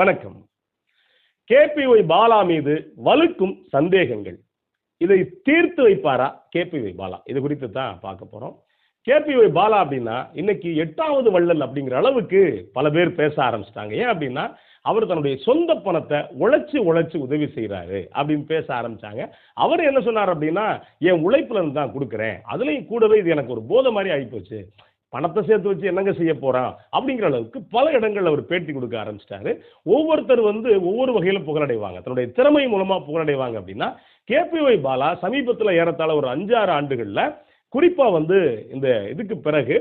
வணக்கம். கேபிஒய் பாலா மீது வலுக்கும் சந்தேகங்கள். இதை தீர்த்து வைப்பாரா கேபிஒய் பாலா? இது குறித்து தான் பார்க்க போறோம். கேபிஒய் பாலா அப்படின்னா இன்னைக்கு எட்டாவது வள்ளல் அப்படிங்கிற அளவுக்கு பல பேர் பேச ஆரம்பிச்சிட்டாங்க. ஏன் அப்படின்னா அவர் தன்னுடைய சொந்த பணத்தை உழைச்சி உழைச்சி உதவி செய்கிறாரு அப்படின்னு பேச ஆரம்பிச்சாங்க. அவர் என்ன சொன்னார் அப்படின்னா என் உழைப்புல இருந்து தான் கொடுக்குறேன். அதுலேயும் கூடவே இது எனக்கு ஒரு போதை மாதிரி ஆகிப்போச்சு பணத்தை சேர்த்து வச்சு என்னங்க செய்ய போகிறான் அப்படிங்கிற அளவுக்கு பல இடங்களில் அவர் பேட்டி கொடுக்க ஆரம்பிச்சிட்டாரு. ஒவ்வொருத்தர் வந்து ஒவ்வொரு வகையில் புகழடைவாங்க. தன்னுடைய திறமை மூலமாக புகழடைவாங்க அப்படின்னா கேபிஒய் பாலா சமீபத்தில் ஏறத்தாழ ஒரு அஞ்சாறு ஆண்டுகளில் குறிப்பாக வந்து இந்த இதுக்கு பிறகு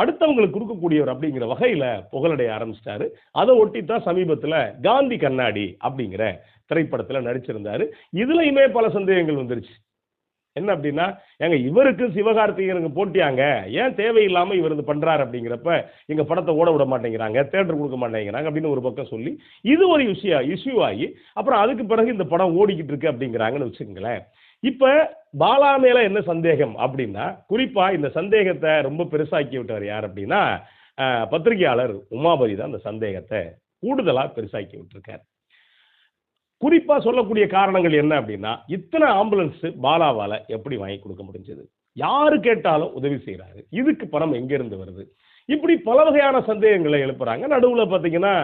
அடுத்தவங்களுக்கு கொடுக்கக்கூடியவர் அப்படிங்கிற வகையில் புகழடைய ஆரம்பிச்சிட்டாரு. அதை ஒட்டி தான் சமீபத்தில் காந்தி கண்ணாடி அப்படிங்கிற திரைப்படத்தில் நடிச்சிருந்தாரு. இதுலையுமே பல சந்தேகங்கள் வந்துருச்சு. என்ன அப்படின்னா ஏங்க இவருக்கு சிவகார்த்திகனுக்கு போட்டியாங்க. ஏன் தேவையில்லாம இவர் இது பண்றாரு அப்படிங்கிறப்ப எங்க படத்தை ஓட விட மாட்டேங்கிறாங்க தேட்டர் கொடுக்க மாட்டேங்கிறாங்க அப்படின்னு ஒரு பக்கம் சொல்லி இது ஒரு இஷ்யூ இஷ்யூ ஆகி அப்புறம் அதுக்கு பிறகு இந்த படம் ஓடிக்கிட்டு இருக்கு அப்படிங்கிறாங்கன்னு வச்சுக்கோங்களேன். இப்ப பாலா மேல என்ன சந்தேகம் அப்படின்னா குறிப்பா இந்த சந்தேகத்தை ரொம்ப பெருசாக்கி விட்டவர் யார் அப்படின்னா பத்திரிகையாளர் உமாபதி தான் அந்த சந்தேகத்தை கூடுதலா பெருசாக்கி விட்டுருக்காரு. குறிப்பாக சொல்லக்கூடிய காரணங்கள் என்ன அப்படின்னா இத்தனை ஆம்புலன்ஸ் பாலாவால் எப்படி வாங்கி கொடுக்க முடிஞ்சது? யாரு கேட்டாலும் உதவி செய்கிறாரு இதுக்கு பணம் எங்கேருந்து வருது? இப்படி பல வகையான சந்தேகங்களை எழுப்புறாங்க. நடுவில் பார்த்தீங்கன்னா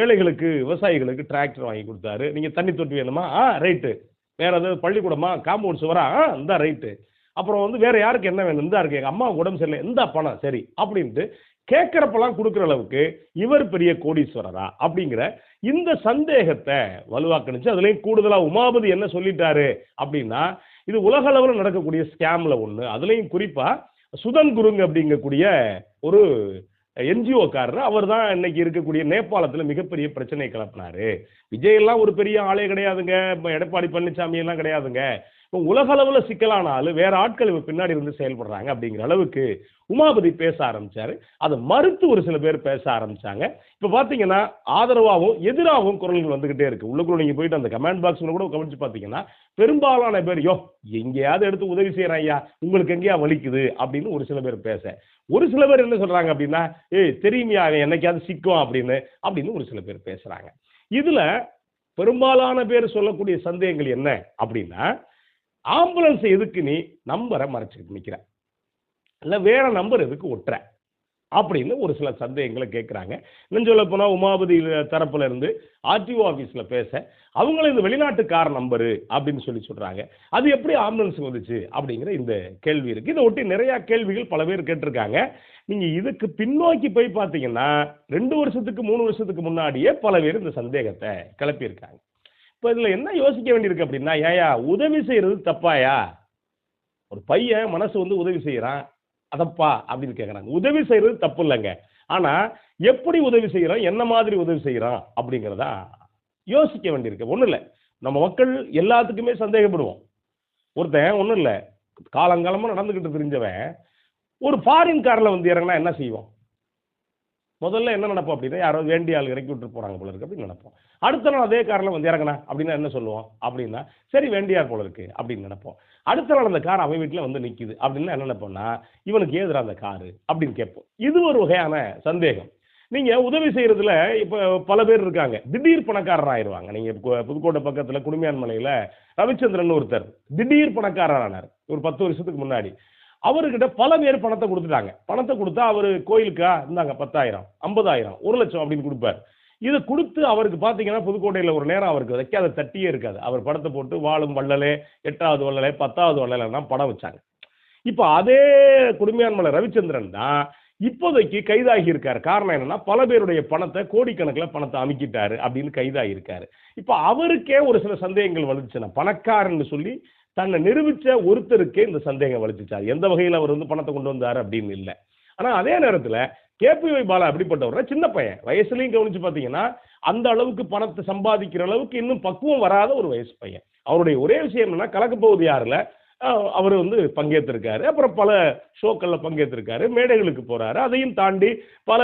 ஏழைகளுக்கு விவசாயிகளுக்கு டிராக்டர் வாங்கி கொடுத்தாரு. நீங்கள் தண்ணி தொட்டி வேணுமா? ஆ ரைட்டு வேற ஏதாவது பள்ளிக்கூடமா? காம்பவுண்ட் சுவரா ஆ இந்த ரைட்டு அப்புறம் வந்து வேற யாருக்கு என்ன வேணும்? இந்த இருக்கு. எங்கள் அம்மா உடம்பு சரியில்லை. இந்த பணம். சரி அப்படின்ட்டு கேட்குறப்பெல்லாம் கொடுக்குற அளவுக்கு இவர் பெரிய கோடீஸ்வரரா அப்படிங்கிற இந்த சந்தேகத்தை வலுவாக்கணுச்சு. அதுலேயும் கூடுதலாக உமாபதி என்ன சொல்லிட்டாரு அப்படின்னா இது உலக அளவில் நடக்கக்கூடிய ஸ்கேமில் ஒன்று அதுலேயும் குறிப்பாக சுதன் குருங் அப்படிங்கக்கூடிய ஒரு என்ஜிஓக்காரர் அவர் தான் இன்னைக்கு இருக்கக்கூடிய நேபாளத்தில் மிகப்பெரிய பிரச்சனை கிளப்பினாரு. விஜய் எல்லாம் ஒரு பெரிய ஆளே கிடையாதுங்க. எடப்பாடி பழனிசாமி எல்லாம் கிடையாதுங்க. இப்போ உலக அளவில் சிக்கலானாலும் வேற ஆட்கள் இவர் பின்னாடி இருந்து செயல்படுறாங்க அப்படிங்கிற அளவுக்கு உமாபதி பேச ஆரம்பிச்சாரு. அதை மறுத்து ஒரு சில பேர் பேச ஆரம்பிச்சாங்க. இப்போ பார்த்தீங்கன்னா ஆதரவாகவும் எதிராகவும் குரல்கள் வந்துகிட்டே இருக்கு. உள்ளுக்குள்ள நீங்க போயிட்டு அந்த கமெண்ட் பாக்ஸ்ல கூட கவனிச்சு பார்த்தீங்கன்னா பெரும்பாலான பேர் யோ எங்கேயாவது எடுத்து உதவி செய்யறேன் ஐயா உங்களுக்கு எங்கேயா வலிக்குது? அப்படின்னு ஒரு சில பேர் பேச. ஒரு சில பேர் என்ன சொல்றாங்க அப்படின்னா ஏய் தெரியுமையா அவன் என்னைக்காவது சிக்கும் அப்படின்னு அப்படின்னு ஒரு சில பேர் பேசுறாங்க. இதுல பெரும்பாலான பேர் சொல்லக்கூடிய சந்தேகங்கள் என்ன அப்படின்னா ஆம்புலன்ஸ் எதுக்கு நீ நம்பரை மறைச்சிக்கிட்டு நிற்கிற இல்லை வேற நம்பர் எதுக்கு ஒட்டுற? அப்படின்னு ஒரு சில சந்தேகங்களை கேட்குறாங்க இன்னும் சொல்ல போனால் உமாபதி தரப்புல இருந்து ஆர்டிஓ ஆஃபீஸில் பேச அவங்களும் இந்த வெளிநாட்டுக்கார நம்பரு அப்படின்னு சொல்லி சொல்கிறாங்க அது எப்படி ஆம்புலன்ஸ் வந்துச்சு அப்படிங்கிற இந்த கேள்வி இருக்குது இதை ஒட்டி நிறையா கேள்விகள் பல பேர் கேட்டிருக்காங்க. நீங்கள் இதுக்கு பின்னோக்கி போய் பார்த்தீங்கன்னா ரெண்டு வருஷத்துக்கு மூணு வருஷத்துக்கு முன்னாடியே பல பேர் இந்த சந்தேகத்தை கிளப்பியிருக்காங்க. இப்போ இதில் என்ன யோசிக்க வேண்டியிருக்கு அப்படின்னா ஏயா உதவி செய்கிறது தப்பாயா? ஒரு பையன் மனசு வந்து உதவி செய்கிறான் அதப்பா அப்படின்னு கேட்குறாங்க உதவி செய்கிறது தப்பு இல்லைங்க. ஆனால் எப்படி உதவி செய்கிறோம் என்ன மாதிரி உதவி செய்கிறோம் அப்படிங்கிறதா யோசிக்க வேண்டியிருக்கு. ஒன்றும் இல்லை. நம்ம மக்கள் எல்லாத்துக்குமே சந்தேகப்படுவோம். ஒருத்தன் ஒன்றும் இல்லை. காலங்காலமாக நடந்துக்கிட்டு தெரிஞ்சவன் ஒரு ஃபாரின் காரில் வந்து இறங்கினா என்ன செய்வோம் முதல்ல என்ன நினைப்போம் அப்படின்னா யாரோ வேண்டிய ஆள் இறக்கி விட்டு போறாங்க போல இருக்கு. அப்படின்னு நினைப்போம் அடுத்த நாள் அதே காரில் வந்து இறங்கினா அப்படின்னா என்ன சொல்லுவோம்? அப்படின்னா சரி வேண்டியார் போல இருக்கு அப்படின்னு நினைப்போம். அடுத்த நாள் அந்த கார் அவன் வீட்டில் வந்து நிற்கிது அப்படின்னா என்ன நினைப்போம்னா இவனுக்கு ஏதுரா அந்த காரு? அப்படின்னு கேட்போம். இது ஒரு வகையான சந்தேகம். நீங்கள் உதவி செய்கிறதுல இப்போ பல பேர் இருக்காங்க. திடீர் பணக்காரர் ஆயிடுவாங்க நீங்கள் புதுக்கோட்டை பக்கத்தில் குடுமையான்மலையில் ரவிச்சந்திரன் ஒருத்தர். திடீர் பணக்காரர் ஆனார் ஒரு பத்து வருஷத்துக்கு முன்னாடி. அவர்கிட்ட பல பேர் பணத்தை கொடுத்துட்டாங்க. பணத்தை கொடுத்தா அவர் கோயிலுக்கா? இருந்தாங்க பத்தாயிரம் ஐம்பதாயிரம் ஒரு லட்சம் அப்படின்னு கொடுப்பார். இதை கொடுத்து அவருக்கு பார்த்தீங்கன்னா புதுக்கோட்டையில் ஒரு நேரம் அவருக்கு வைக்காத தட்டியே இருக்காது. அவர் படத்தை போட்டு வாழும் வள்ளலே எட்டாவது வள்ளலே பத்தாவது வள்ளலாம் படம் வச்சாங்க. இப்போ அதே குடுமையான்மலை ரவிச்சந்திரன் தான் இப்போதைக்கு கைதாகி இருக்காரு. காரணம் என்னன்னா பல பேருடைய பணத்தை கோடிக்கணக்கில் பணத்தை அமுக்கிட்டாரு அப்படின்னு கைதாகி இருக்காரு. இப்போ அவருக்கே ஒரு சில சந்தேகங்கள் வந்துச்சுன்னா பணக்காரன்னு சொல்லி தன்னை நிரூபிச்ச ஒருத்தருக்கே இந்த சந்தேகம் வலிச்சிச்சார் எந்த வகையில் அவர் வந்து பணத்தை கொண்டு வந்தார் அப்படின்னு இல்லை. ஆனால் அதே நேரத்தில் கேபிஒய் பாலா அப்படிப்பட்டவர் சின்ன பையன். வயசுலையும் கவனிச்சு பார்த்தீங்கன்னா அந்த அளவுக்கு பணத்தை சம்பாதிக்கிற அளவுக்கு இன்னும் பக்குவம் வராத ஒரு வயசு பையன். அவருடைய ஒரே விஷயம் என்னன்னா கலக்க போகுது யாருல? அவர் வந்து பங்கேற்றிருக்காரு. அப்புறம் பல ஷோக்களில் பங்கேற்றிருக்காரு. மேடைகளுக்கு போகிறாரு அதையும் தாண்டி பல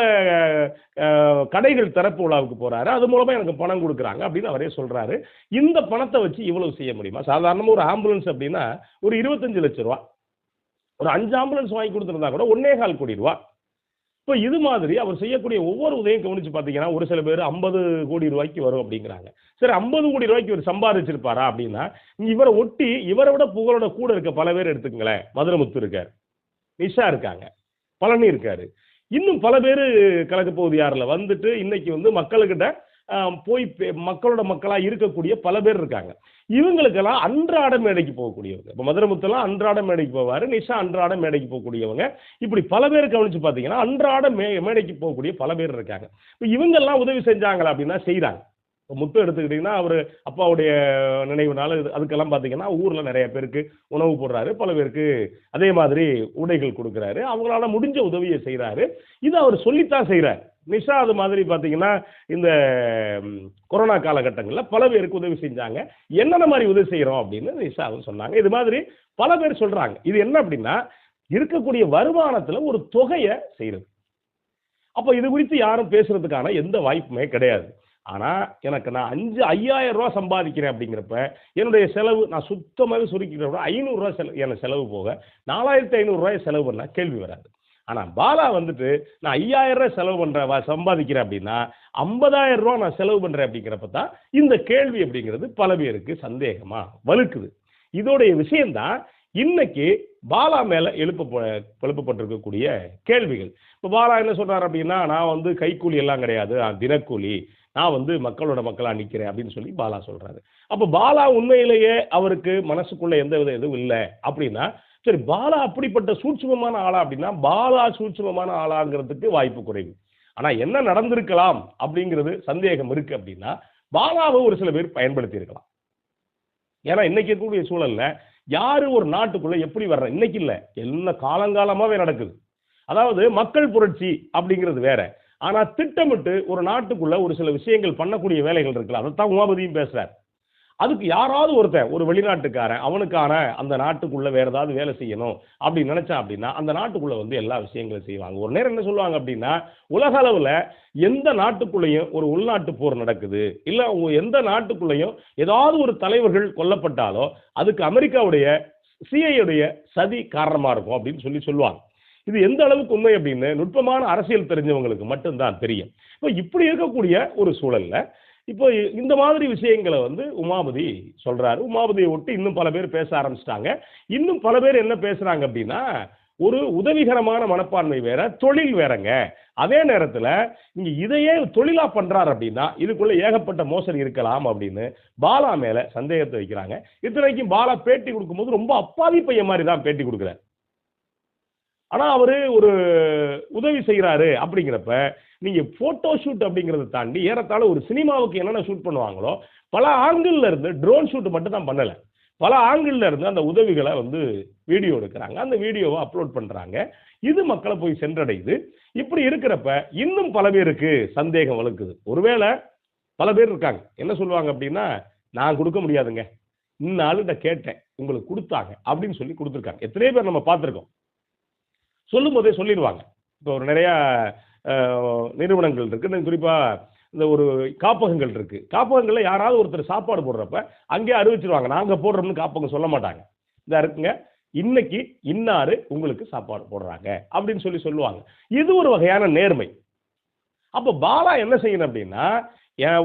கடைகள் திறப்பு விழாவுக்கு போகிறாரு அது மூலமாக எனக்கு பணம் கொடுக்குறாங்க அப்படின்னு அவரே சொல்கிறாரு இந்த பணத்தை வச்சு இவ்வளவு செய்ய முடியுமா? சாதாரணமாக ஒரு ஆம்புலன்ஸ் அப்படின்னா ஒரு இருபத்தஞ்சு லட்ச ரூபா. ஒரு அஞ்சு ஆம்புலன்ஸ் வாங்கி கொடுத்துருந்தா கூட ஒன்னே கால் கோடி ரூபா. இப்போ இது மாதிரி அவர் செய்யக்கூடிய ஒவ்வொரு உதவியும் கவனிச்சு பார்த்தீங்கன்னா ஒரு சில பேர் ஐம்பது கோடி ரூபாய்க்கு வரும் அப்படிங்கிறாங்க. சரி ஐம்பது கோடி ரூபாய்க்கு இவர் சம்பாதிச்சிருப்பாரா அப்படின்னா இவரை ஒட்டி இவரை விட புகழோட கூட இருக்க பல பேர் எடுத்துக்கங்களேன். மதுரமுத்து இருக்கார் நிஷா இருக்காங்க பழனி இருக்காரு. இன்னும் பல பேர் கலக்க போகுது யாரில் வந்துட்டு இன்னைக்கு வந்து மக்கள்கிட்ட போய் பே- மக்களோட மக்களாக இருக்கக்கூடிய பல பேர் இருக்காங்க. இவங்களுக்கெல்லாம் அன்றாட மேடைக்கு போகக்கூடியவங்க. இப்போ மதுரமுத்தெல்லாம் அன்றாட மேடைக்கு போவார் நிஷா அன்றாட மேடைக்கு போகக்கூடியவங்க. இப்படி பல பேர் கவனித்து பார்த்தீங்கன்னா அன்றாட மே மேடைக்கு போகக்கூடிய பல பேர் இருக்காங்க. இப்போ இவங்கெல்லாம் உதவி செஞ்சாங்களா அப்படின்னா செய்கிறாங்க இப்போ முத்து எடுத்துக்கிட்டிங்கன்னா அவர் அப்பாவுடைய நினைவுனால இது- அதுக்கெல்லாம் பார்த்தீங்கன்னா ஊரில் நிறைய பேருக்கு உணவு போடுறாரு பல பேருக்கு அதே மாதிரி உடைகள் கொடுக்குறாரு. அவங்களால முடிஞ்ச உதவியை செய்கிறாரு இது அவர் சொல்லித்தான் செய்கிறார் நிஷா அது மாதிரி பார்த்தீங்கன்னா இந்த கொரோனா காலகட்டங்களில் பல பேருக்கு உதவி செஞ்சாங்க. என்னென்ன மாதிரி உதவி செய்கிறோம் அப்படின்னு நிஷா சொன்னாங்க. இது மாதிரி பல பேர் சொல்கிறாங்க இது என்ன அப்படின்னா இருக்கக்கூடிய வருமானத்தில் ஒரு தொகையை செய்கிறது அப்போ இது குறித்து யாரும் பேசுறதுக்கான எந்த வாய்ப்புமே கிடையாது. ஆனால் எனக்கு நான் அஞ்சு ஐயாயிரம் ரூபா சம்பாதிக்கிறேன் அப்படிங்கிறப்ப என்னுடைய செலவு நான் சுத்தமாகவே சுருக்கிறப்ப ஐநூறுரூவா செலவு எனக்கு செலவு போக நாலாயிரத்தி ஐநூறுரூவாய் செலவு பண்ணால் கேள்வி வராது. ஆனால் பாலா வந்துட்டு நான் ஐயாயிரம் ரூபாய் செலவு பண்ணுறேன் சம்பாதிக்கிறேன் அப்படின்னா ஐம்பதாயிரம் ரூபா நான் செலவு பண்ணுறேன் அப்படிங்கிறப்ப தான் இந்த கேள்வி அப்படிங்கிறது பல பேருக்கு சந்தேகமாக வலுக்குது. இதோடைய விஷயம்தான் இன்னைக்கு பாலா மேலே எழுப்ப எழுப்பப்பட்டிருக்கக்கூடிய கேள்விகள். இப்போ பாலா என்ன சொல்கிறார் அப்படின்னா நான் வந்து கைக்கூலி எல்லாம் கிடையாது தினக்கூலி நான் வந்து மக்களோட மக்களாக நிற்கிறேன் அப்படின்னு சொல்லி பாலா சொல்கிறாரு அப்போ பாலா உண்மையிலேயே அவருக்கு மனசுக்குள்ளே எந்த வித இதுவும் இல்லை அப்படின்னா சரி பாலா அப்படிப்பட்ட சூட்சுமமான ஆளா அப்படின்னா பாலா சூட்சுமமான ஆளாங்கிறதுக்கு வாய்ப்பு குறைவு. ஆனா என்ன நடந்திருக்கலாம் அப்படிங்கிறது சந்தேகம் இருக்கு அப்படின்னா பாலாவை ஒரு சில பேர் பயன்படுத்தி இருக்கலாம் ஏன்னா இன்னைக்கு இருக்கக்கூடிய சூழல்ல யாரு ஒரு நாட்டுக்குள்ள எப்படி வர்ற இன்னைக்கு இல்ல எல்லா காலங்காலமாவே நடக்குது. அதாவது மக்கள் புரட்சி அப்படிங்கிறது வேற. ஆனா திட்டமிட்டு ஒரு நாட்டுக்குள்ள ஒரு சில விஷயங்கள் பண்ணக்கூடிய வேலைகள் இருக்குல்ல அதைத்தான் உமாபதியும் பேசுறாரு. அதுக்கு யாராவது ஒருத்தன் ஒரு வெளிநாட்டுக்காரன் அவனுக்கான அந்த நாட்டுக்குள்ளே வேறு ஏதாவது வேலை செய்யணும் அப்படின்னு நினச்சா அப்படின்னா அந்த நாட்டுக்குள்ளே வந்து எல்லா விஷயங்களும் செய்வாங்க. ஒரு நேரம் என்ன சொல்லுவாங்க அப்படின்னா உலக அளவில் எந்த நாட்டுக்குள்ளேயும் ஒரு உள்நாட்டு போர் நடக்குது இல்லை உங்க எந்த நாட்டுக்குள்ளேயும் ஏதாவது ஒரு தலைவர்கள் கொல்லப்பட்டாலோ அதுக்கு அமெரிக்காவுடைய சிஐயுடைய சதி காரணமாக இருக்கும் அப்படின்னு சொல்லி சொல்லுவாங்க. இது எந்த அளவுக்கு உண்மை அப்படின்னு நுட்பமான அரசியல் தெரிஞ்சவங்களுக்கு மட்டும்தான் தெரியும். இப்போ இப்படி இருக்கக்கூடிய ஒரு சூழலில் இப்போ இந்த மாதிரி விஷயங்களை வந்து உமாபதி சொல்றாரு. உமாபதியை ஒட்டி இன்னும் பல பேர் பேச ஆரம்பிச்சிட்டாங்க. இன்னும் பல பேர் என்ன பேசுறாங்க அப்படின்னா ஒரு உதவிகரமான மனப்பான்மை வேற தொழில் வேறங்க. அதே நேரத்தில் இங்க இதையே தொழிலா பண்றாரு அப்படின்னா இதுக்குள்ள ஏகப்பட்ட மோசடி இருக்கலாம் அப்படின்னு பாலா மேல சந்தேகத்தை வைக்கிறாங்க. இத்தனைக்கும் பாலா பேட்டி கொடுக்கும்போது ரொம்ப அப்பாவி பையன் மாதிரி தான் பேட்டி கொடுக்குறாரு. ஆனால் அவர் ஒரு உதவி செய்கிறாரு அப்படிங்கிறப்ப நீங்கள் ஃபோட்டோ ஷூட் அப்படிங்கிறத தாண்டி ஏறத்தாழ ஒரு சினிமாவுக்கு என்னென்ன ஷூட் பண்ணுவாங்களோ பல ஆங்கிளில் இருந்து ட்ரோன் ஷூட் மட்டும் தான் பண்ணலை. பல ஆங்கிளில் இருந்து அந்த உதவிகளை வந்து வீடியோ எடுக்கிறாங்க. அந்த வீடியோவை அப்லோட் பண்ணுறாங்க இது மக்களை போய் சென்றடையுது. இப்படி இருக்கிறப்ப இன்னும் பல பேருக்கு சந்தேகம் வலுக்குது ஒருவேளை பல பேர் இருக்காங்க. என்ன சொல்லுவாங்க அப்படின்னா நான் கொடுக்க முடியாதுங்க. இந்த நான் கேட்டேன். உங்களுக்கு கொடுத்தாங்க. அப்படின்னு சொல்லி கொடுத்துருக்காங்க. எத்தனையோ பேர் நம்ம பார்த்துருக்கோம். சொல்லும் போதே சொல்லிடுவாங்க. இப்போ ஒரு நிறையா நிறுவனங்கள் இருக்குது குறிப்பாக இந்த ஒரு காப்பகங்கள் இருக்குது காப்பகங்களில் யாராவது ஒருத்தர் சாப்பாடு போடுறப்ப அங்கேயே அறிவிச்சிருவாங்க. நாங்கள் போடுறோம்னு காப்பகம் சொல்ல மாட்டாங்க. இதாக இருக்குங்க. இன்னைக்கு இன்னாரு உங்களுக்கு சாப்பாடு போடுறாங்க. அப்படின்னு சொல்லி சொல்லுவாங்க. இது ஒரு வகையான நேர்மை. அப்போ பாலா என்ன செய்யணும் அப்படின்னா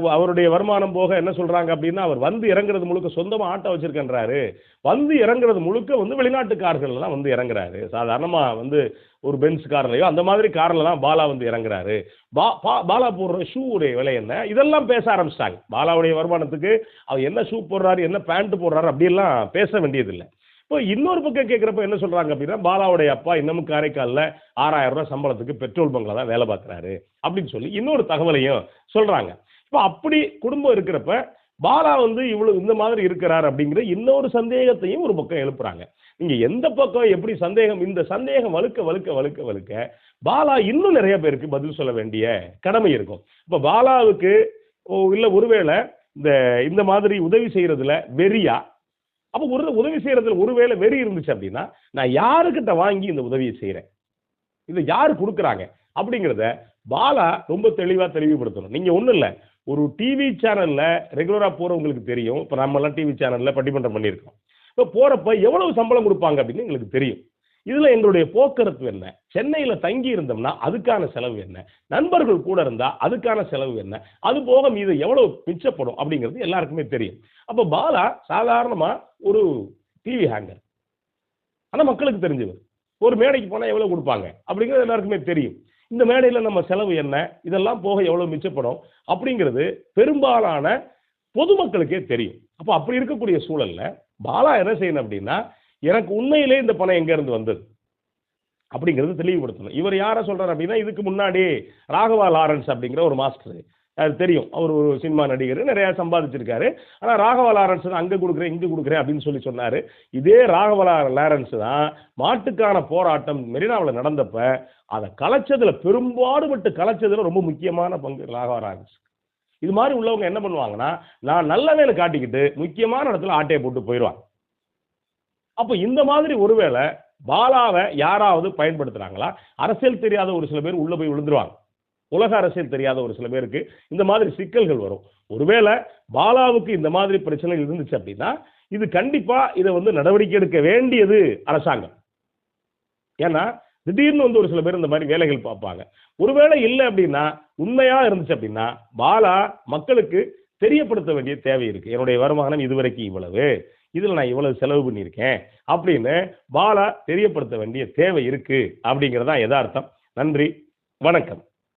அவருடைய வருமானம் போக என்ன சொல்றாங்க அப்படின்னா அவர் வந்து இறங்குறது முழுக்க சொந்தமாக ஆட்டோ வச்சிருக்கன்றாரு. வந்து இறங்குறது முழுக்க வந்து வெளிநாட்டு கார்கள் வந்து இறங்குறாரு. சாதாரணமாக வந்து ஒரு பென்ஸ் கார்லையோ அந்த மாதிரி கார்ல தான் பாலா வந்து இறங்குறாரு. பா பா- பாலா போடுற ஷூ உடைய விலை என்ன? இதெல்லாம் பேச ஆரம்பிச்சிட்டாங்க. பாலாவுடைய வருமானத்துக்கு அவர் என்ன ஷூ போடுறாரு என்ன பேண்ட் போடுறாரு அப்படியெல்லாம் பேச வேண்டியதில்லை. இப்போ இன்னொரு பக்கம் கேட்குறப்ப என்ன சொல்கிறாங்க அப்படின்னா பாலாவுடைய அப்பா இன்னமும் காரைக்காலில் ஆறாயிரம் ரூபாய் சம்பளத்துக்கு பெட்ரோல் பங்கில் தான் வேலை பார்க்குறாரு அப்படின்னு சொல்லி இன்னொரு தகவலையும் சொல்கிறாங்க இப்போ அப்படி குடும்பம் இருக்கிறப்ப பாலா வந்து இவ்வளவு இந்த மாதிரி இருக்கிறார் அப்படிங்கிற இன்னொரு சந்தேகத்தையும் ஒரு பக்கம் எழுப்புறாங்க. நீங்க எந்த பக்கம் எப்படி சந்தேகம்? இந்த சந்தேகம் வலுக்க வலுக்க வலுக்க வலுக்க பாலா இன்னும் நிறைய பேருக்கு பதில் சொல்ல வேண்டிய கடமை இருக்கும். இப்போ பாலாவுக்கு ஓ இல்லை ஒருவேளை இந்த இந்த மாதிரி உதவி செய்யறதுல வெறியா? அப்போ ஒரு உதவி செய்யறதுல ஒருவேளை வெறி இருந்துச்சு அப்படின்னா நான் யாருக்கிட்ட வாங்கி இந்த உதவியை செய்கிறேன் இதை யாரு கொடுக்குறாங்க? அப்படிங்கிறத பாலா ரொம்ப தெளிவா தெளிவுபடுத்தணும். நீங்க ஒன்றும் இல்லை. ஒரு டிவி சேனலில் ரெகுலராக போகிறவங்களுக்கு தெரியும். இப்போ நம்மலாம் டிவி சேனலில் பட்டிமன்றம் பண்ணியிருக்கோம். இப்போ போகிறப்ப எவ்வளவு சம்பளம் கொடுப்பாங்க அப்படின்னு எங்களுக்கு தெரியும். இதில் எங்களுடைய போக்குவரத்து என்ன? சென்னையில் தங்கி இருந்தோம்னா அதுக்கான செலவு என்ன? நண்பர்கள் கூட இருந்தால் அதுக்கான செலவு என்ன? அது போக மீது எவ்வளவு மிச்சப்படும் அப்படிங்கிறது எல்லாருக்குமே தெரியும். அப்போ பாலா சாதாரணமாக ஒரு டிவி ஹேங்கர் ஆனால் மக்களுக்கு தெரிஞ்சவர். ஒரு மேடைக்கு போனால் எவ்வளோ கொடுப்பாங்க? அப்படிங்கிறது எல்லாருக்குமே தெரியும். இந்த மேடையில் நம்ம செலவு என்ன? இதெல்லாம் போக எவ்வளோ மிச்சப்படும்? அப்படிங்கிறது பெரும்பாலான பொதுமக்களுக்கே தெரியும். அப்போ அப்படி இருக்கக்கூடிய சூழலில் பாலா என்ன செய்யணும் அப்படின்னா எனக்கு உண்மையிலே இந்த பணம் எங்கேருந்து வந்தது? அப்படிங்கிறது தெளிவுபடுத்தணும். இவர் யாரை சொல்கிறார் அப்படின்னா இதுக்கு முன்னாடி ராகவா லாரன்ஸ் அப்படிங்கிற ஒரு மாஸ்டர். அது தெரியும். அவர் ஒரு சினிமா நடிகர் நிறையா சம்பாதிச்சிருக்காரு. ஆனால் ராகவா லாரன்ஸ் தான் அங்கே கொடுக்குறேன் இங்கே கொடுக்குறேன் அப்படின்னு சொல்லி சொன்னார். இதே ராகவ லாரன்ஸ் தான் மாட்டுக்கான போராட்டம் மெரினாவில் நடந்தப்ப அதை கலைச்சதில் பெரும்பாடுபட்டு கலைச்சதில் ரொம்ப முக்கியமான பங்கு ராகவா லாரன்ஸ். இது மாதிரி உள்ளவங்க என்ன பண்ணுவாங்கன்னா நான் நல்லவேன்னு காட்டிக்கிட்டு முக்கியமான இடத்துல ஆட்டையை போட்டு போயிடுவாங்க. அப்போ இந்த மாதிரி ஒருவேளை பாலாவை யாராவது பயன்படுத்துகிறாங்களா அரசியல் தெரியாத ஒரு சில பேர் உள்ளே போய் விழுந்துருவாங்க. உலக அரசியல் தெரியாத ஒரு சில பேருக்கு இந்த மாதிரி சிக்கல்கள் வரும். ஒருவேளை பாலாவுக்கு இந்த மாதிரி பிரச்சனை இருந்துச்சு அப்படின்னா இது கண்டிப்பாக இதை வந்து நடவடிக்கை எடுக்க வேண்டியது அரசாங்கம். ஏன்னா திடீர்னு வந்து ஒரு சில பேர் இந்த மாதிரி வேலைகள் பார்ப்பாங்க. ஒருவேளை இல்லை அப்படின்னா உண்மையாக இருந்துச்சு அப்படின்னா பாலா மக்களுக்கு தெரியப்படுத்த வேண்டிய தேவை இருக்குது என்னுடைய வருமானம் இதுவரைக்கும் இவ்வளவு. இதில் நான் இவ்வளவு செலவு பண்ணியிருக்கேன் அப்படின்னு பாலா தெரியப்படுத்த வேண்டிய தேவை இருக்குது அப்படிங்கிறதான் யதார்த்தம். நன்றி. வணக்கம்.